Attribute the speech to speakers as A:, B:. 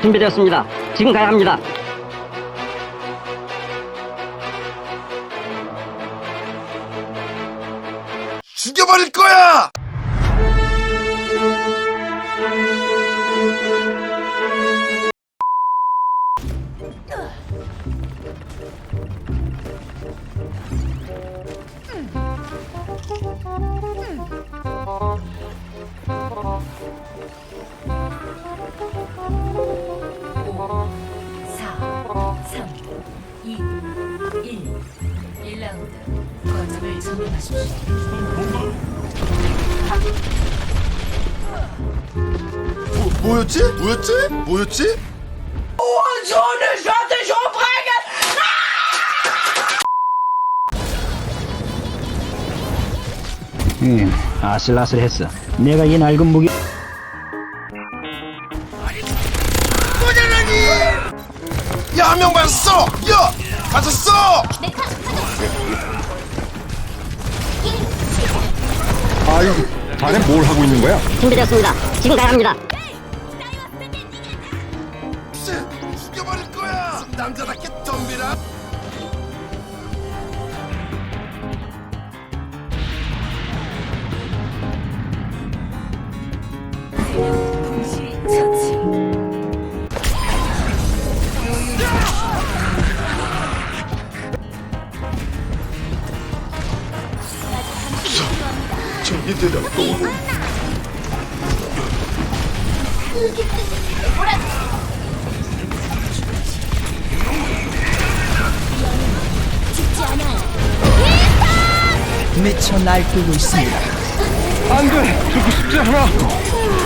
A: 준비되었습니다. 지금 가야 합니다.
B: 죽여버릴 거야! 뭐, 뭐였지? 뭐였지? 뭐였지?
C: 음, 아슬아슬했어. 내가 이 낡은 무기. 모자라니!
B: 야, 한 명 맞았어! 야! 맞았어!
D: 아유, 자네 뭘 하고 있는 거야?
A: 준비되었습니다. 지금
B: 죽여버릴 거야! 남자답게 덤비라!
E: 동시 처치.
B: 또 오는
F: 미쳐 날뛰고 있습니다.
D: 안 돼! 죽고 싶지 않아!